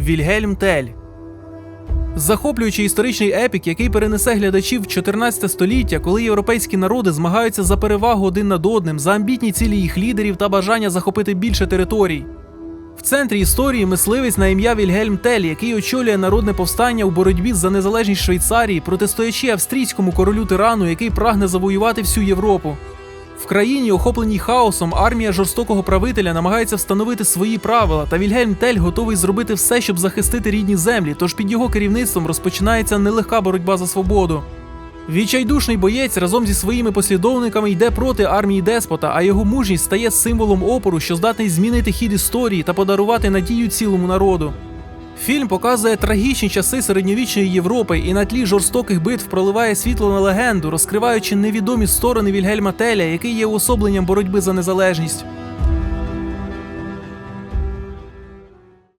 Вільгельм Тель. Захоплюючий історичний епік, який перенесе глядачів в 14 століття, коли європейські народи змагаються за перевагу один над одним, за амбітні цілі їх лідерів та бажання захопити більше територій. В центрі історії мисливець на ім'я Вільгельм Тель, який очолює народне повстання у боротьбі за незалежність Швейцарії, протистоячи австрійському королю тирану, який прагне завоювати всю Європу. В країні, охопленій хаосом, армія жорстокого правителя намагається встановити свої правила, та Вільгельм Тель готовий зробити все, щоб захистити рідні землі, тож під його керівництвом розпочинається нелегка боротьба за свободу. Відчайдушний боєць разом зі своїми послідовниками йде проти армії деспота, а його мужність стає символом опору, що здатний змінити хід історії та подарувати надію цілому народу. Фільм показує трагічні часи середньовічної Європи і на тлі жорстоких битв проливає світло на легенду, розкриваючи невідомі сторони Вільгельма Теля, який є уособленням боротьби за незалежність.